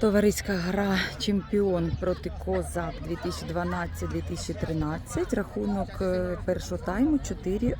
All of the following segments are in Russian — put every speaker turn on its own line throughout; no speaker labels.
Товариська гра чемпіон проти Козак 2012-2013. Рахунок е, першого тайму 4-1.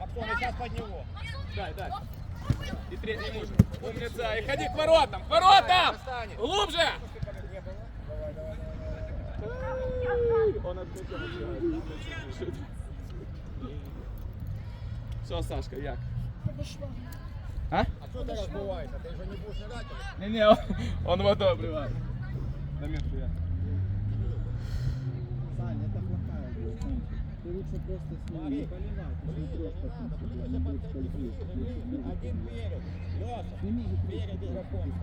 Максон, сейчас
И третий муж. Умница. И ходи к воротам. К воротам! Глубже! Он. Що, Сашка, як? А?
А что ты разбиваешься? Ты же не будешь или?
Не-не, он, он водой обливает. На метку я.
Сань, это плохая. Ты лучше просто
Смотри.
не
надо, ближе
будет
подходи, ближе, ближе. Один перед. Леша, перед игроком.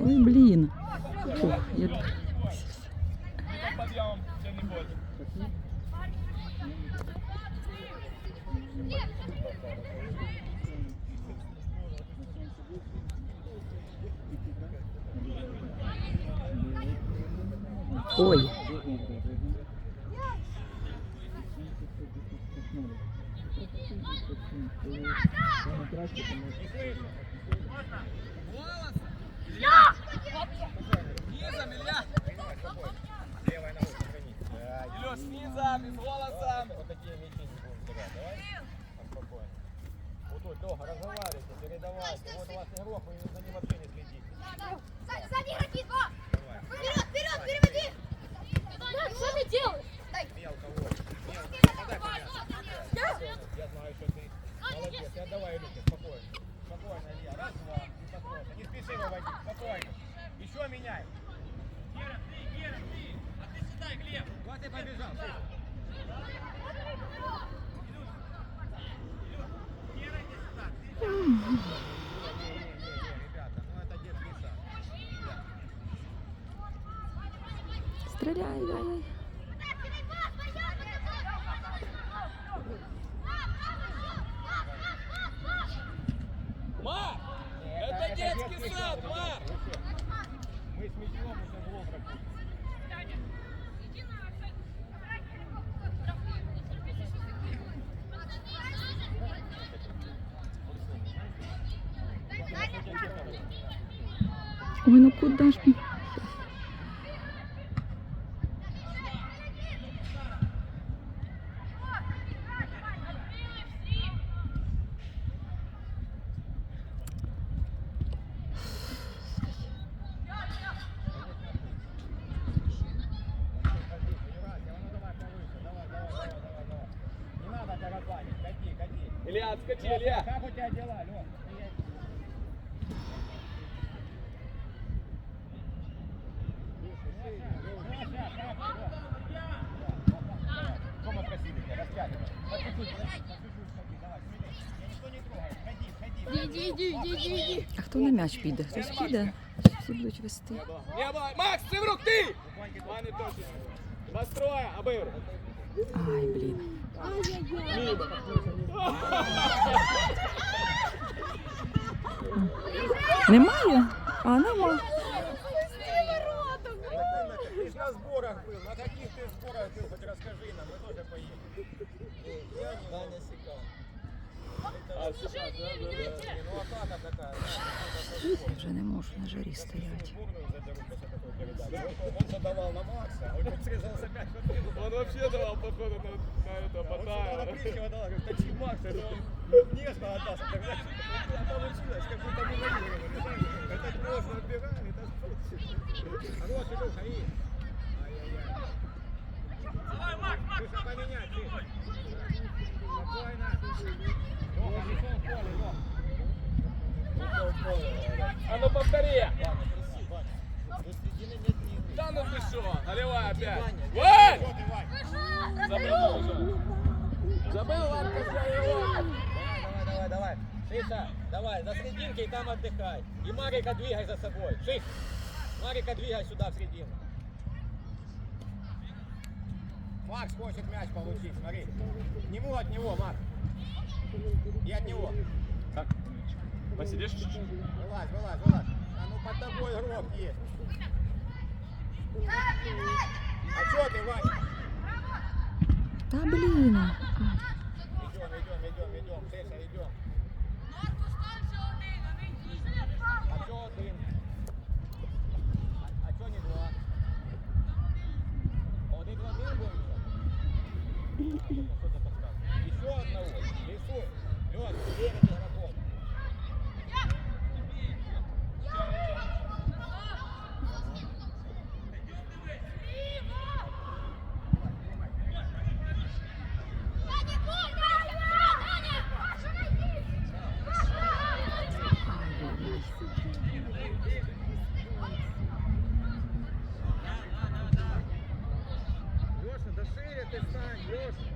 Ой, блін. Фу, я...
Подъем, все не больше.
Ой.
Низом, Илья.
Сохрани. Да,
Илюш, снизом, и с голосом.
Вот такие мячи не будем терять. Давай. Спокойно. Вот тут долго разговаривайте, передавайте. Вот у вас игрок, вы за ним вообще не следите.
Сзади игроки, два!
Давай.
Вперед, вперед, переводи! Макс, что ты делаешь? Дай.
Мелко, вот. Мелко. Подай по мясу. Я знаю, что ты молодец. Я давай, Илюха, спокойно. Спокойно, Илья. Раз, два. И посмотрим. Не спеши выводить. Спокойно. Еще меняй. Гера, ты, Гера, ты. А ты сюда, Глеб. Вот ты побежал. слышь. Не-не-не, ребята, ну это детский сад.
Стріляй, ай-яй.
Мар, это детский сад, Мар.
Мы с мячом уже в лоб ракуем.
Ой, ну куди ж? ми?
Не надо тарабанить, кати, кати.
Илья, отскочи,
Лёш,
Илья.
Как у тебя дела, Лёш? Тома красивый, растягивай. По чуть-чуть, по чуть-чуть ходи, давай, смелее. Тебя никто не трогает. Ходи, ходи.
Иди, иди, иди, иди, иди.
А хто на м'яч піде? Хтось піде? Всі будуть вести.
Не было. Макс, ты в рук, ты! Ваня точно. Построя, обыр.
Ай, блін. Немає? А, нема.
Ты ж на сборах был. На каких ты сборах был? Хоть расскажи нам, мы тоже поедем. Даня Сикал.
А, сейчас, да, да, да.
Ну атака такая.
Я вже не можу на жарі стояти.
Передачи. Он- Он задавал на Макса, он тут срезался мяч.
Он вообще давал походу на, на это,
Он
Батаева.
напрыгивал, давал, говорит, точи Макса, это он нежно отдаст. А получилось, как будто мы наигрывали. Это просто отбирали, это спорт. Хорош, Илюха, и. Ай-яй-яй. Слушай, поменять, ты. Спокойно. Лёха, лицо в поле, в поле.
А ну повтори.
Ваня,
Да ну ты что? Наливай опять. Вань! Забыл уже. Забыл, Ванька, своего.
Давай, давай, давай. Шиша, давай, за серединкой и там отдыхай. И Марика двигай за собой. Шиш, Марика двигай сюда в середину. Макс хочет мяч получить, смотри. К нему от него, Макс. И от него.
Так. Посидишь чуть-чуть?
Вылазь, вылазь, вылазь. А ну под тобой игрок есть. А что ты, Ваня?
Та блін.
Идем, идем, идем, идем. Сеша, идем. А что один? А что не два? Один, два, один будет? Что ты подсказываешь? Еще одного. Рисуй. Лёд, перед игроком. Леша, да шире ты стань, Леша.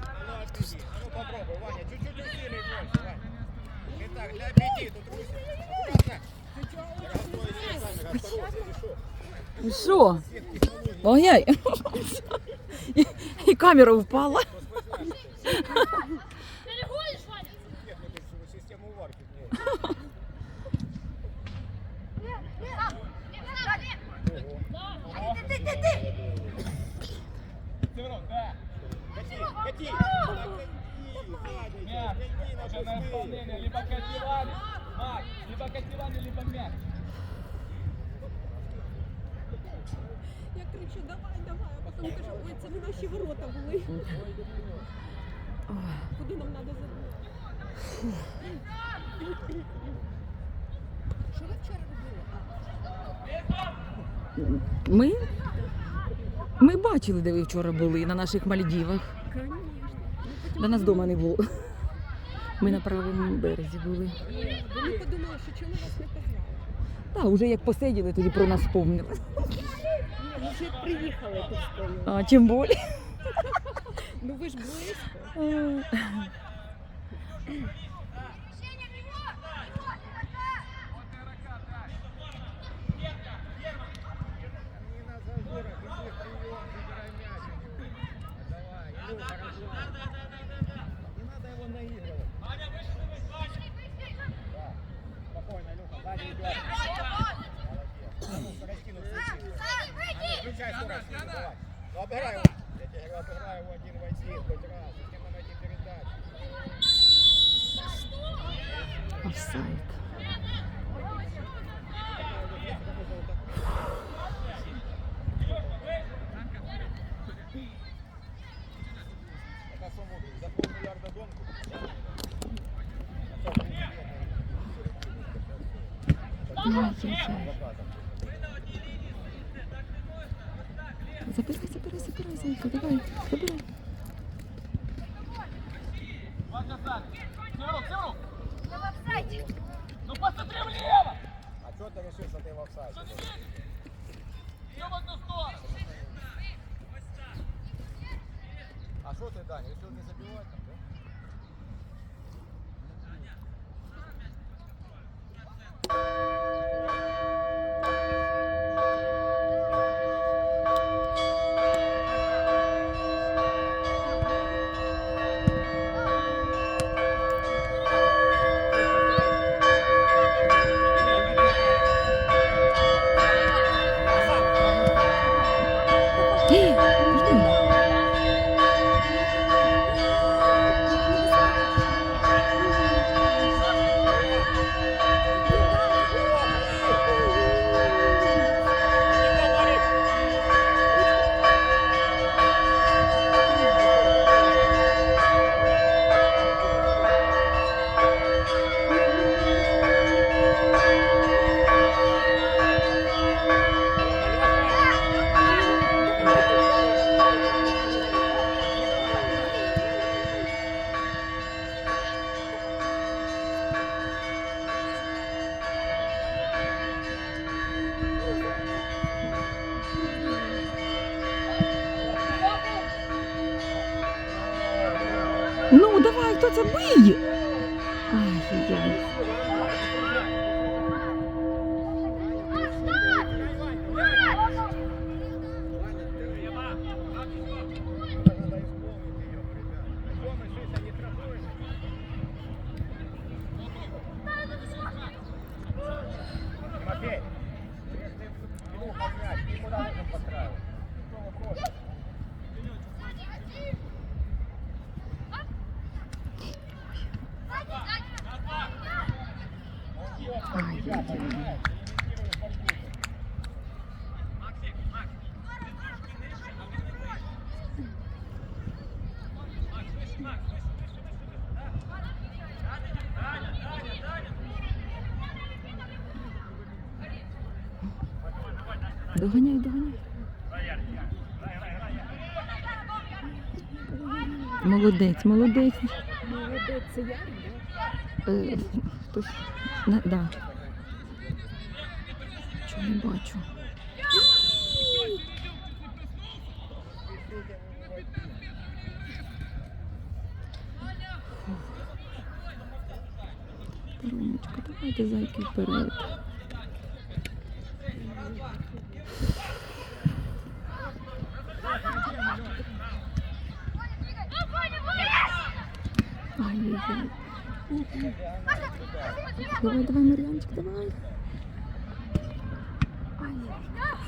А ну отведи. А ну попробуй, Ваня. Чуть-чуть усилий больше, Ваня. Не так, для пяти тут пусть. Аккуратно. Расстой все сами, осторожно, ты что?
Що? Ой-ой. І, і камера впала.
Мяч. Уже на исполнение. Либо Катилани, либо мяч.
Я кричу, давай, давай, а потім кажу, ой, це не наші ворота були. Куди нам треба забити? Що ви вчора робили?
Ми, ми бачили, де ви вчора були, на наших Мальдівах. До нас вдома не було. Ми на правому березі були.
Вони подумали, що чому вас не позвали.
Та, вже як посиділи, тоді про нас
вспомнили. Вже приїхали, тут вспомнили.
А, тим більше.
Ну ви ж близько.
Обыграй его. Я тебе говорю, обыграй его один в один, хоть раз. С кем найти передачу.
Офсайд.
Яка сума буде? За полмиллиарда гонку? А що,
Ай-яй-яй. Забирай, зайка, давай, забирай.
Ну посмотри влево.
А что ты решил, что ты в офсайде?
Все в одну сторону.
А что ты, Даня, решил не забивать там,
Ну, давай, хто це Доганяй, доганяй. Молодець, молодець.
Молодець, це я?
Е, хтось, да. Чого не бачу? Ромочка, давайте зайки вперед. Ай-яй-яй. Давай, давай, Мар'янчик, давай. Ай,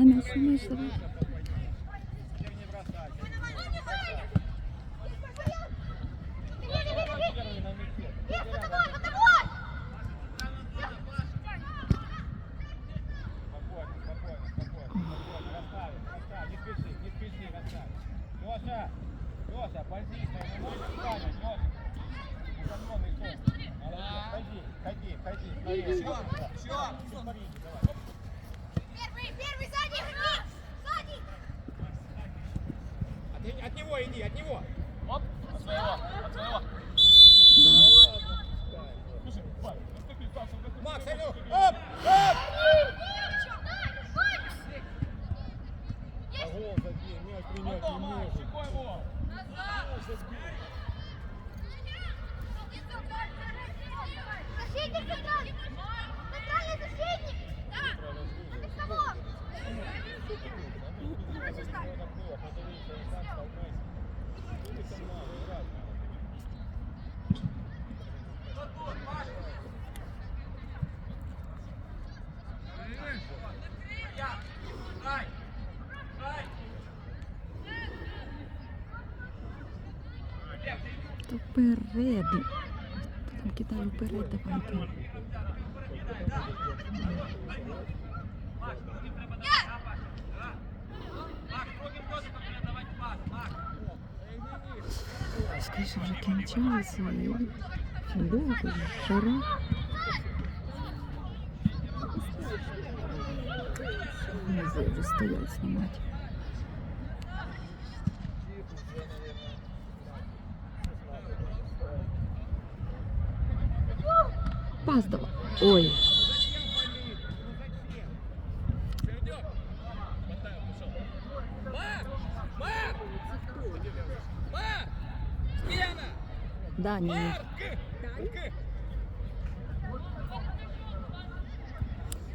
На м'яч, на м'яч, давай.
Теперь не бросать. Спокойно, спокойно, спокойно, спокойно. Расставить, расставить. Не спеши, не спеши, расставить. Лёша, Лёша, позиция, не можешь встанет, Лёша. Уклонённый сон. Молодец, ходи, ходи, ходи. Все, все. давай.
Первый, первый, сзади, игроки! Сзади!
От, от него иди, от него.
Оп, от своего, от своего.
Да.
Слушай, Вань, ну ты писался, ну ты-
Макс, алло, оп, оп. А гол забей, мяч принять не
Потом, Макс,
может.
щекой его.
Защитник сыграл! Центральный защитник! Да! Это кого?
То вперед. Там кидаю вперед, давайте. Скоріше вже кінчалося і довго, жара. Не знаю, вже стоять знімати. Пас давай. Ой,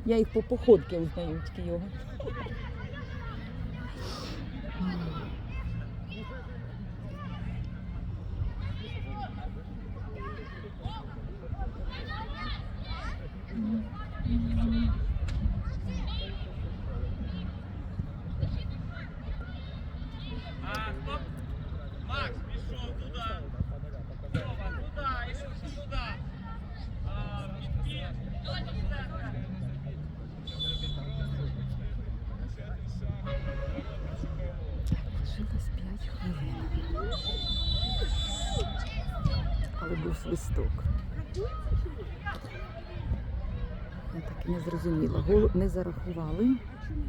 Я їх по походці узнаю тільки його. зрозуміла. Гол не зарахували.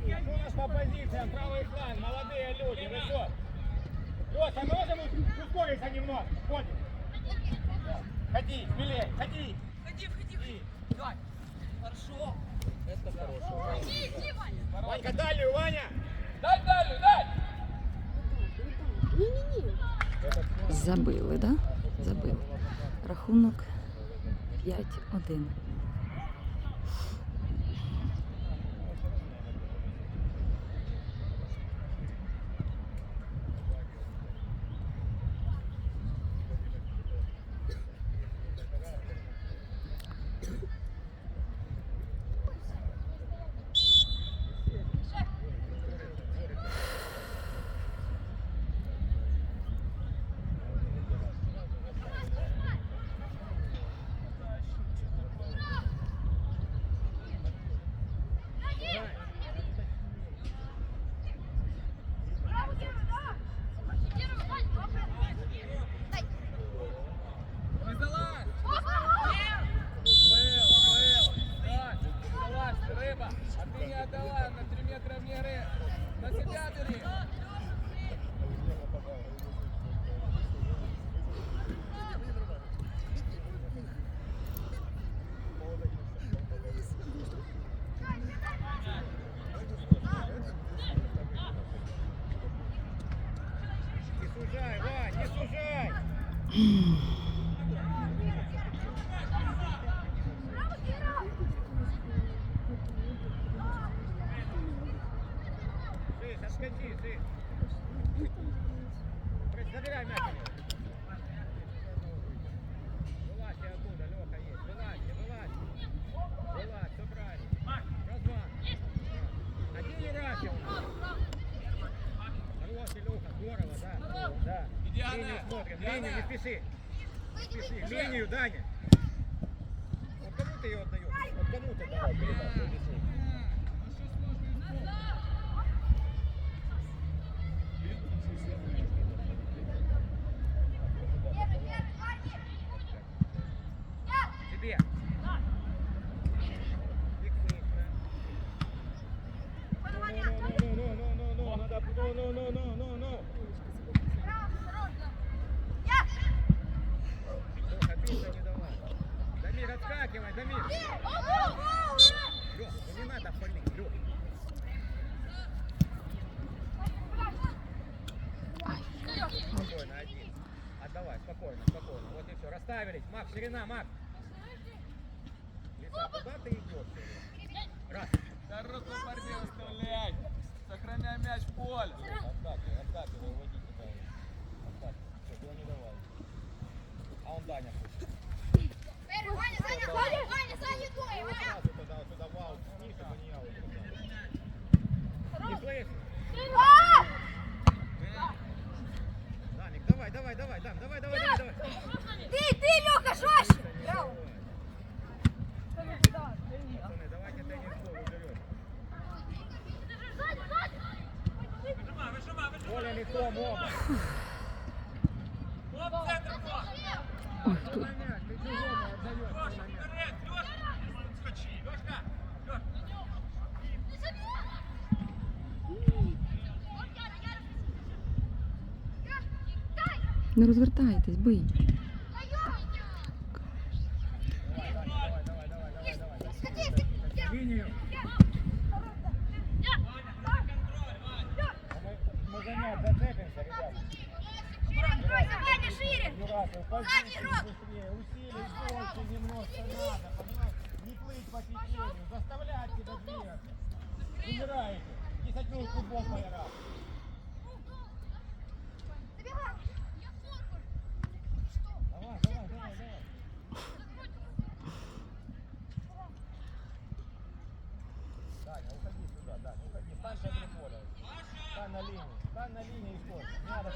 Кто у нас по позициям? Правый фланг, молодые люди, вы что? Лёша, можем ускориться немного? Ходим. Ходи, смелее, ходи.
Входи, входи, входи. Давай. Хорошо. Это хорошо.
Ванька, дальнюю, Ваня.
Дай далі, дай!
Ні-ні-ні.
Забили, да? Забили. Рахунок 5-1.
Линию смотрим, линию, не спеши. Не спеши. Линию, Даня. Вот кому ты ее отдаешь? Вот кому ты давай передашь? объясни. Тебе. Ну, ну, ну, ну, ну, ну, надо, ну, ну, ну, ну, ну, ну. Леха, биться не давай. Отскакивай, Дамир. Леха, ну не надо палить, Леха. Спокойно, один. Отдавай, спокойно, спокойно. Вот и все. Расставились. Макс, ширина, Макс. Лиса, куда ты идешь? Раз.
В борьбе выставляй! Сохраняй мяч в поле!
Отскакивай, отскакивай, уводи туда. Отскакивай. Все, его не давай. А он Даня Cliff.
Задний
позиции
рот.
быстрее, усилий больше немножко надо, понимаешь? Не плыть по течению, заставлять тебя двигаться. Умираете. 10 минут футбол поиграл. Давай, давай, давай, давай. Даня, уходи сюда, Даня, уходи. Стань по поля. Стань на линии. Стань на линии Леха.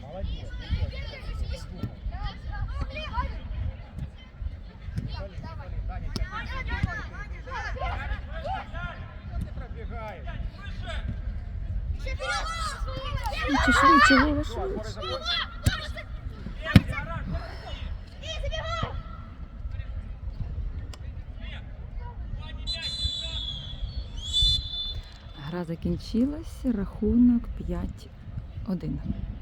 Молодец. Даня, ты пробегаешь.
Закінчилась, рахунок 5-1.